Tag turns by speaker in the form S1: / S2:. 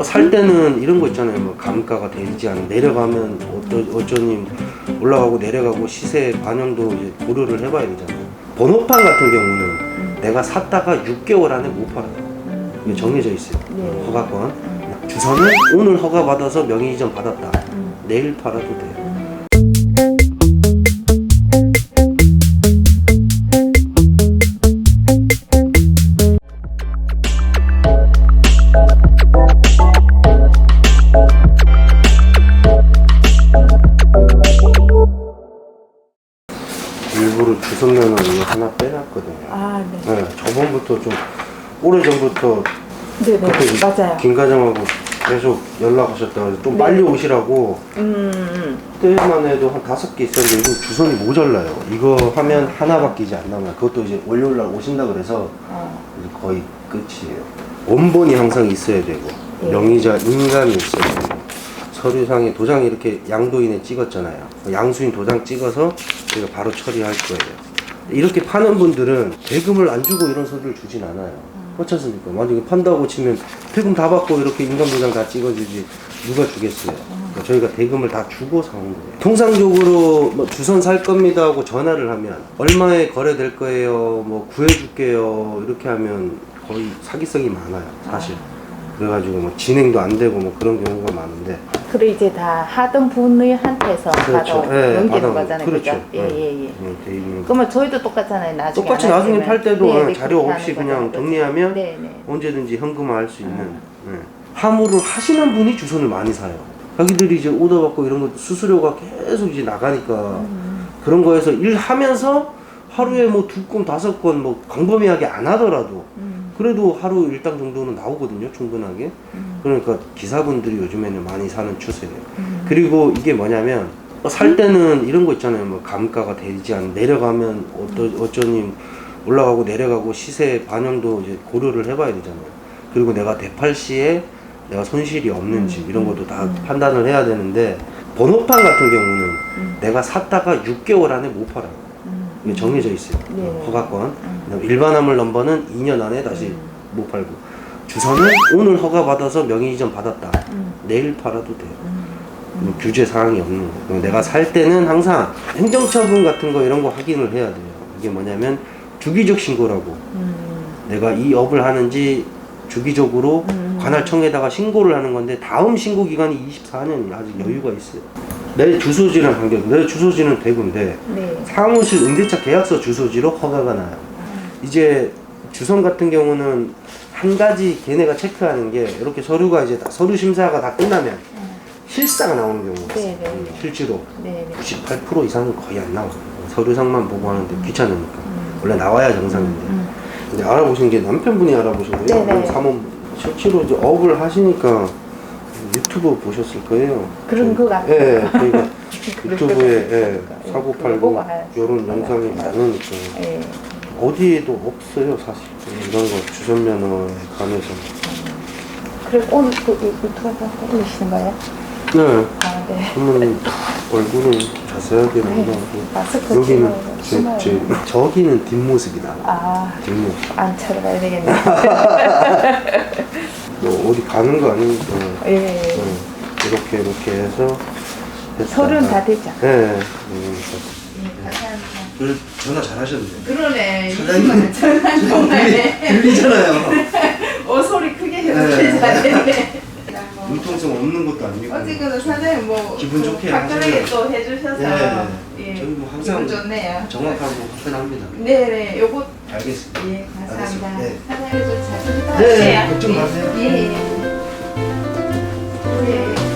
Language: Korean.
S1: 뭐살 때는 이런 거 있잖아요. 뭐 감가가 되지 않 내려가면 어쩌, 어쩌니 올라가고 내려가고 시세 반영도 이제 고려를 해봐야 되잖아요. 번호판 같은 경우는 내가 샀다가 6개월 안에 못 팔아요. 이게 정해져 있어요.
S2: 네.
S1: 허가권. 주소는 오늘 허가 받아서 명의 이전 받았다. 내일 팔아도 돼요. 일부러 주선면허 이거 하나 빼놨거든요.
S2: 아, 네.
S1: 네, 저번부터 좀 오래 전부터
S2: 네,
S1: 그때
S2: 네. 맞아요.
S1: 김 과장하고 계속 연락하셨다가 좀
S2: 네.
S1: 빨리 오시라고
S2: 음, 음.
S1: 그때만 해도 한 다섯 개 있었는데 요즘 주선이 모자라요. 이거 하면 하나밖에 이제 안 남아요. 그것도 이제 월요일 날 오신다 그래서
S2: 어.
S1: 이제 거의 끝이에요. 원본이 항상 있어야 되고
S2: 예.
S1: 명의자 인감이 있어야 되고 서류상에 도장 이렇게 양도인에 찍었잖아요. 양수인 도장 찍어서 제가 바로 처리할 거예요. 이렇게 파는 분들은 대금을 안 주고 이런 서류를 주진 않아요. 그렇지 않습니까? 만약에 판다고 치면 대금 다 받고 이렇게 인감도장 다 찍어주지 누가 주겠어요? 그러니까 저희가 대금을 다 주고 사온 거예요. 통상적으로 뭐 주선 살 겁니다 하고 전화를 하면 얼마에 거래될 거예요? 뭐 구해줄게요. 이렇게 하면 거의 사기성이 많아요. 사실. 그래가지고 뭐 진행도 안 되고 뭐 그런 경우가 많은데
S2: 그래 이제 다 하던 분한테서
S1: 그렇죠.
S2: 받아
S1: 예,
S2: 넘기는
S1: 받아-
S2: 거잖아요.
S1: 그렇죠.
S2: 그죠? 예, 예, 예.
S1: 예, 돼 있는
S2: 그러면 저희도 똑같잖아요. 나중에
S1: 똑같이
S2: 안
S1: 나중에
S2: 하시면.
S1: 팔 때도
S2: 네,
S1: 어,
S2: 네,
S1: 자료
S2: 그렇게
S1: 없이
S2: 하는
S1: 그냥
S2: 거죠.
S1: 정리하면
S2: 네, 네.
S1: 언제든지 현금화할 수 있는 예. 화물을 하시는 분이 주선을 많이 사요. 자기들이 이제 오더 받고 이런 거 수수료가 계속 이제 나가니까
S2: 음.
S1: 그런 거에서 일하면서 하루에 뭐 두 건 다섯 건 뭐 광범위하게 안 하더라도
S2: 음,
S1: 그래도 하루 일당 정도는 나오거든요 충분하게.
S2: 음,
S1: 그러니까 기사분들이 요즘에는 많이 사는 추세예요.
S2: 음.
S1: 그리고 이게 뭐냐면 살 때는 이런 거 있잖아요. 뭐 감가가 되지 않 내려가면 어떠, 어쩌니 올라가고 내려가고 시세 반영도 이제 고려를 해봐야 되잖아요. 그리고 내가 대팔 시에 내가 손실이 없는지
S2: 음,
S1: 이런 것도 다
S2: 음.
S1: 판단을 해야 되는데 번호판 같은 경우는
S2: 음,
S1: 내가 샀다가 6개월 안에 못 팔아요.
S2: 음.
S1: 이게 정해져 있어요
S2: 네.
S1: 허가권
S2: 음.
S1: 일반 화물 넘버는 2년 안에 다시
S2: 음.
S1: 못 팔고 주소는 오늘 허가 받아서 명의 이전 받았다
S2: 음,
S1: 내일 팔아도 돼요
S2: 음.
S1: 뭐 규제 사항이 없는 거. 그리고 내가 살 때는 항상 행정처분 같은 거 이런 거 확인을 해야 돼요. 이게 뭐냐면 주기적 신고라고.
S2: 음.
S1: 내가 이 업을 하는지 주기적으로
S2: 음.
S1: 관할청에다가 신고를 하는 건데 다음 신고 기간이 24년이 아직 여유가 있어요. 내 주소지랑 관계. 내 주소지는 대구인데
S2: 네.
S1: 사무실 응대차 계약서 주소지로 허가가 나요. 이제 주선 같은 경우는 한 가지 걔네가 체크하는 게 이렇게 서류가 이제 다 서류 심사가 다 끝나면 실사가 나오는 경우가 있어요.
S2: 네, 네, 네.
S1: 실제로
S2: 네. 네.
S1: 98% 이상은 거의 안 나와요. 서류상만 보고 하는데 귀찮으니까.
S2: 음.
S1: 원래 나와야 정상인데.
S2: 음.
S1: 근데 알아보신 게 남편분이 알아보신 거예요?
S2: 네, 네.
S1: 사모님. 실제로 이제 업을 하시니까 유튜브 보셨을 거예요.
S2: 그런 것 같아요.
S1: 예, 저희가
S2: 그럴
S1: 유튜브에
S2: 것
S1: 예. 사고 팔고 이런 영상이 많으니까
S2: 예.
S1: 어디에도 없어요 사실 이런 거 주선면허에 관해서.
S2: 그래 오늘 그 유튜브에서 올리시는 거예요?
S1: 네.
S2: 아, 네.
S1: 한번 얼굴은 자세하게
S2: 네.
S1: 나오고
S2: 마스크
S1: 여기는 제, 제 저기는 뒷모습이 나와.
S2: 아,
S1: 뒷모습.
S2: 안 차려봐야 되겠네.
S1: 뭐 어디 가는 거 아니니까
S2: 예.
S1: 네. 이렇게 이렇게 해서.
S2: 서류는 다 되죠?
S1: 네. 음,
S2: 예, 감사합니다.
S1: 그 전화 잘 하셨네.
S2: 그러네.
S1: 사장님.
S2: 전화 정말.
S1: 들리잖아요.
S2: 어 소리 크게
S1: 네.
S2: 해서 잘했네.
S1: 융통성 없는 것도 아니고.
S2: 어쨌거나 사장님 뭐
S1: 기분 좋게
S2: 간단하게
S1: 하시면-
S2: 또 해주셔서
S1: 네.
S2: 예,
S1: 저희 뭐 항상
S2: 좋네요.
S1: 정확하고 화끈합니다.
S2: 네네 요거
S1: 알겠습니다.
S2: 예 감사합니다.
S1: 알겠습니다. 네.
S2: 사장님 좀 자주
S1: 네,
S2: 부탁할게요.
S1: 걱정 마세요.
S2: 예. 예. 예.